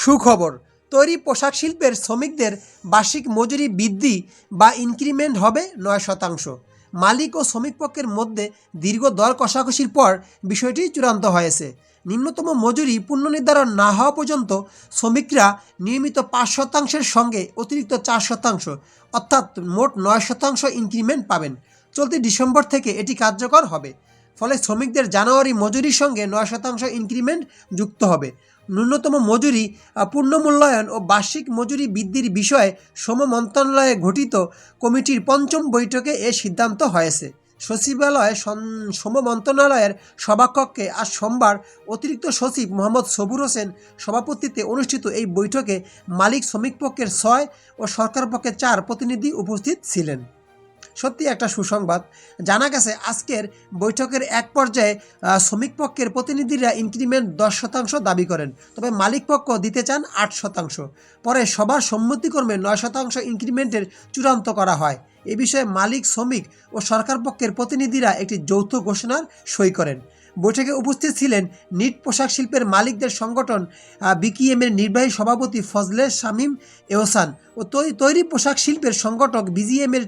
সুখবর। তৈরি পোশাক শিল্পের শ্রমিকদের বার্ষিক মজুরি বৃদ্ধি বা ইনক্রিমেন্ট হবে নয় শতাংশ। মালিক ও শ্রমিক পক্ষের মধ্যে দীর্ঘ দর কষাকষির পর বিষয়টি চূড়ান্ত হয়েছে। নিম্নতম মজুরি পুনর্নির্ধারণ না হওয়া পর্যন্ত শ্রমিকরা নিয়মিত পাঁচ শতাংশের সঙ্গে অতিরিক্ত চার শতাংশ, অর্থাৎ মোট নয় শতাংশ ইনক্রিমেন্ট পাবেন। চলতি ডিসেম্বর থেকে এটি কার্যকর হবে। ফলে শ্রমিকদের জানুয়ারি মজুরির সঙ্গে নয় শতাংশ ইনক্রিমেন্ট যুক্ত হবে। ন্যূনতম মজুরি পূর্ণমূল্যায়ন ও বার্ষিক মজুরি বৃদ্ধির বিষয়ে শ্রম মন্ত্রণালয়ে গঠিত কমিটির পঞ্চম বৈঠকে এ সিদ্ধান্ত হয়েছে। সচিবালয়ে শ্রম মন্ত্রণালয়ের সভাকক্ষে আজ সোমবার অতিরিক্ত সচিব মোহাম্মদ সবুর হোসেন সভাপতিত্বে অনুষ্ঠিত এই বৈঠকে মালিক শ্রমিক পক্ষের ছয় ও সরকার পক্ষের চার প্রতিনিধি উপস্থিত ছিলেন। সত্যি একটা সুসংবাদ। জানা গেছে আজকের বৈঠকের এক পর্যায়ে শ্রমিক পক্ষের প্রতিনিধিরা ইনক্রিমেন্ট দশ শতাংশ দাবি করেন, তবে মালিক পক্ষ দিতে চান আট শতাংশ। পরে সবার সম্মতিক্রমে নয় শতাংশ ইনক্রিমেন্টের চূড়ান্ত করা হয়। এ বিষয়ে মালিক, শ্রমিক ও সরকার পক্ষের প্রতিনিধিরা একটি যৌথ ঘোষণার সই করেন। বৈঠকে উপস্থিত ছিলেন নিট পোশাক শিল্পের মালিকদের সংগঠন বিকিএমের নির্বাহী সভাপতি ফজলে শামীম এহসান ও তৈরি পোশাক শিল্পের সংগঠক বিজিএমের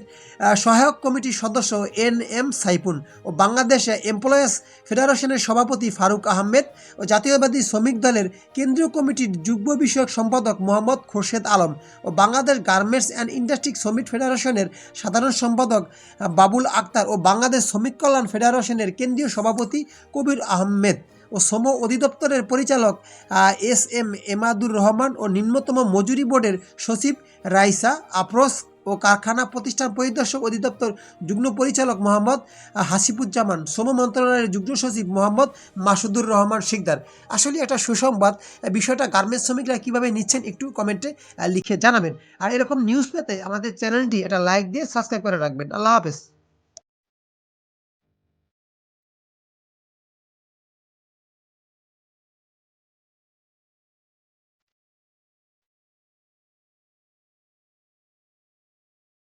সহায়ক কমিটির সদস্য এন এম সাইফুন ও বাংলাদেশ এমপ্লয়ার্স ফেডারেশনের সভাপতি ফারুক আহমেদ ও জাতীয়বাদী শ্রমিক দলের কেন্দ্রীয় কমিটির যুগ্ম বিষয়ক সম্পাদক মোহাম্মদ খোরশেদ আলম ও বাংলাদেশ গার্মেন্টস অ্যান্ড ইন্ডাস্ট্রি শ্রমিক ফেডারেশনের সাধারণ সম্পাদক বাবুল আক্তার ও বাংলাদেশ শ্রমিক কল্যাণ ফেডারেশনের কেন্দ্রীয় সভাপতি কবির আহমেদ ও শ্রম অধিদপ্তরের পরিচালক এস এম এমাদুর রহমান ও নিম্নতম মজুরি বোর্ডের সচিব রাইসা আফরোজ ও কারখানা প্রতিষ্ঠান পরিদর্শক অধিদপ্তর যুগ্ম পরিচালক মোহাম্মদ হাসিবুজ্জামান শ্রম মন্ত্রণালয়ের যুগ্ম সচিব মোহাম্মদ মাসুদুর রহমান শিকদার। আসলে একটা সুসংবাদ। বিষয়টা গার্মেন্টস শ্রমিকরা কীভাবে নিচ্ছেন একটু কমেন্টে লিখে জানাবেন। আর এরকম নিউজ পেতে আমাদের চ্যানেলটি একটা লাইক দিয়ে সাবস্ক্রাইব করে রাখবেন। আল্লাহ হাফেজ।